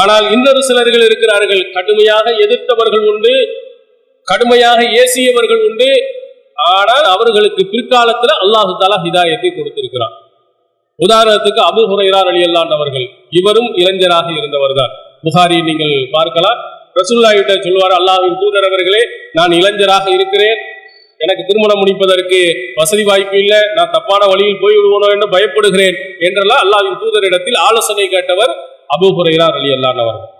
ஆனால் இன்னொரு சிலர்கள் இருக்கிறார்கள். கடுமையாக எதிர்த்தவர்கள் உண்டு கடுமையாக ஏசியவர்கள் உண்டு. ஆனால் அவர்களுக்கு பிற்காலத்துல அல்லாஹு தாலா ஹிதாயத்தை கொடுத்திருக்கிறார் உதாரணத்துக்கு அபு ஹுரைரார் அலி அல்லாண்டவர்கள் இவரும் இளைஞராக இருந்தவர் தான் புகாரி நீங்கள் பார்க்கலாம். ரசூல்லாவிட்ட சொல்வார் அல்லாஹின் தூதர் அவர்களே நான் இளைஞராக இருக்கிறேன். எனக்கு திருமணம் முடிப்பதற்கு வசதி வாய்ப்பு இல்லை. நான் தப்பான வழியில் போய் விடுவோனோ என்று பயப்படுகிறேன் என்றெல்லாம் அல்லாஹ்வின் தூதரிடத்தில் ஆலோசனை கேட்டவர் அபு ஹுரைரார் அலி அவர்கள்.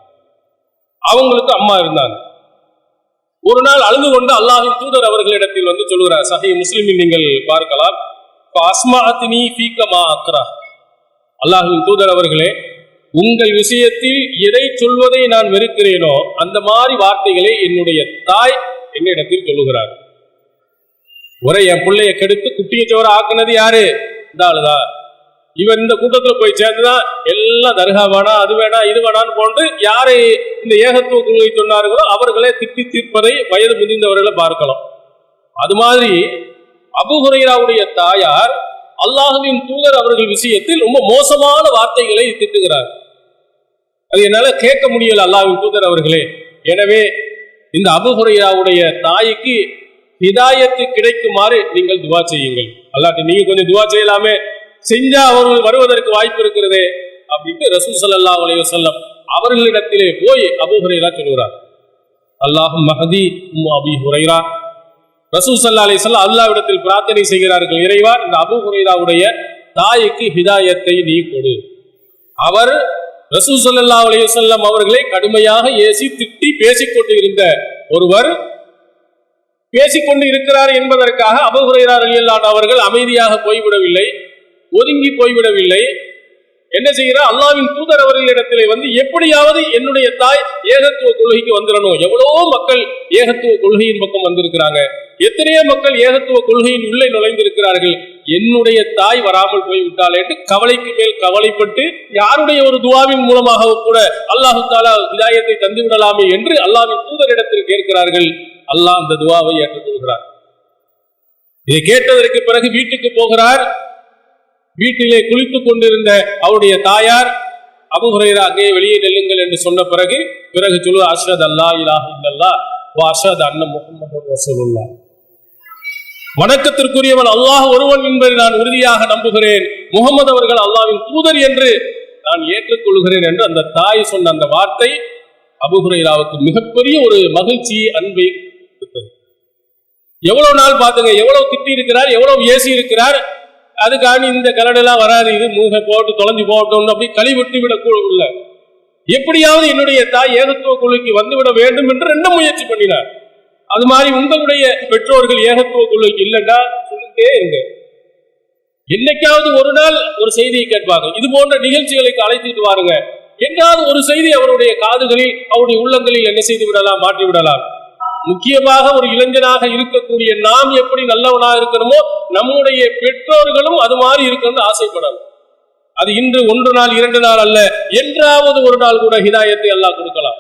அவங்களுக்கு அம்மா இருந்தாங்க. ஒரு நாள் அழுது கொண்டு அல்லாஹின் தூதர் அவர்களிடத்தில் வந்து சொல்லுகிறார் சஹி முஸ்லிமில் நீங்கள் பார்க்கலாம். அஸ்மாத்தினி ஃபீக்கமா அக்ரா. அல்லாஹின் தூதர் அவர்களே உங்கள் விஷயத்தில் எதை சொல்வதை நான் வெறுக்கிறேனோ அந்த மாதிரி வார்த்தைகளை என்னுடைய தாய் என்னிடத்தில் சொல்லுகிறார். ஒரே என் பிள்ளைய கெடுத்து குட்டியை சோற ஆக்குனது யாரு? இந்த ஆளுதான். இவன் இந்த கூட்டத்துல போய் சேர்ந்துதான் எல்லாம் தர்கா வேணா அது வேணா இது வேணான்னு போன்று யாரை இந்த ஏகத்துவ கொள்கை சொன்னார்களோ அவர்களே திட்டி தீர்ப்பதை வயது முதிர்ந்தவர்களை பார்க்கலாம். அது மாதிரி அபுஹுரைராவுடைய தாயார் அல்லாஹுவின் தூதர் அவர்கள் விஷயத்தில் ரொம்ப மோசமான வார்த்தைகளை திட்டுகிறார். அது என்னால கேட்க முடியல அல்லாஹின் தூதர் அவர்களே. எனவே இந்த அபுஹுரைராவுடைய தாய்க்கு ஹிதாயத்து கிடைக்குமாறு நீங்கள் துவா செய்யுங்கள். அல்லாட்டி நீங்க கொஞ்சம் துவா செய்யலாமே. செஞ்சா அவர்கள் வருவதற்கு வாய்ப்பு இருக்கிறதே அப்படின்ட்டு ரசூல் சல்லா அலைய வஸல்லம் அவர்களிடத்திலே போய் அபு ஹுரைரா சொல்கிறார் அல்லாஹும் மஹதி உம் அபி ஹுரைரா. ரசூல் சல்லா அலி சொல்லா அல்லாவிடத்தில் பிரார்த்தனை செய்கிறார்கள் இறைவா இந்த அபு ஹுரைராவுடைய தாய்க்கு ஹிதாயத்தை நீ கொடு. அவர் ரசூல் சல்லா அலைய வஸல்லம் அவர்களை கடுமையாக ஏசி திட்டி பேசிக்கொண்டு இருந்த ஒருவர் பேசிக்கொண்டு இருக்கிறார் என்பதற்காக அபு ஹுரைரா ரலியல்லாஹு அவர்கள் அமைதியாக போய்விடவில்லை. ஒதுங்கி போய்விடவில்லை. என்ன செய்கிறார் அல்லாவின் தூதர் அவர்களிடத்திலே வந்து எப்படியாவது என்னுடைய தாய் ஏகத்துவ கொள்கைக்கு வந்துடணும் எவ்வளவோ மக்கள் ஏகத்துவ கொள்கையின் பக்கம் வந்திருக்கிறாங்க. எத்தனையோ மக்கள் ஏகத்துவ கொள்கையின் உள்ளே நுழைந்திருக்கிறார்கள். என்னுடைய தாய் வராமல் போய் விட்டாலேட்டு கவலைக்கு மேல் கவலைப்பட்டு யாருடைய ஒரு துவாவின் மூலமாக கூட அல்லாஹு தாலா விதாயத்தை தந்து விடலாமே என்று அல்லாவின் தூதரிடத்தில் கேட்கிறார்கள். அல்லாஹ் அந்த துவாவை ஏற்றுக்கொள்கிறார் இதை கேட்டதற்கு பிறகு வீட்டுக்கு போகிறார். வீட்டிலே குளித்துக் கொண்டிருந்த அவருடைய தாயார் அபு ஹுரைரா அங்கே வெளியே நெல்லுங்கள் என்று சொன்ன பிறகு பிறகு சொல்லு அஷத் அல்லா இலாஹ் இல்லல்லா வா அண்ணன் முகமது ரசூலுல்லா வணக்கத்திற்குரியவன் அல்லாஹ் ஒருவன் என்பதை நான் உறுதியாக நம்புகிறேன். முகமது அவர்கள் அல்லாவின் தூதர் என்று நான் ஏற்றுக்கொள்கிறேன் என்று அந்த தாய் சொன்ன அந்த வார்த்தை அபுஹுரைராவுக்கு மிகப்பெரிய ஒரு மகிழ்ச்சி அன்பை எவ்வளவு நாள் பார்த்துங்க எவ்வளவு திட்டி இருக்கிறார் எவ்வளவு ஏசி இருக்கிறார் அதுக்காண்டி இந்த கரடெல்லாம் வராது. இது மூக போட்டு தொலைஞ்சு போட்டோம்னு அப்படி கழிவிட்டு விடக்கூட எப்படியாவது என்னுடைய தாய் ஏகத்துவ கொள்கைக்கு வந்துவிட வேண்டும் என்று என்ன முயற்சி பண்ணினார். அது மாதிரி உங்களுடைய பெற்றோர்கள் ஏகத்துவ கொள்கைக்கு இல்லைன்னா சொல்லிட்டே இருங்க. என்னைக்காவது ஒரு நாள் ஒரு செய்தியை கேட்பாங்க. இது போன்ற நிகழ்ச்சிகளுக்கு அழைத்துட்டு வாருங்க. எங்காவது ஒரு செய்தி அவருடைய காதுகளில் அவருடைய உள்ளங்களில் என்ன செய்து விடலாம் மாற்றி விடலாம். முக்கியமாக ஒரு இளைஞனாக இருக்கக்கூடிய நாம் எப்படி நல்லவனாக இருக்கணுமோ நம்முடைய பெற்றோர்களும் அது மாதிரி இருக்கணும்னு ஆசைப்படணும். அது இன்று ஒன்று நாள் இரண்டு நாள் அல்ல என்றாவது ஒரு நாள் கூட ஹிதாயத்தை எல்லாம் கொடுக்கலாம்.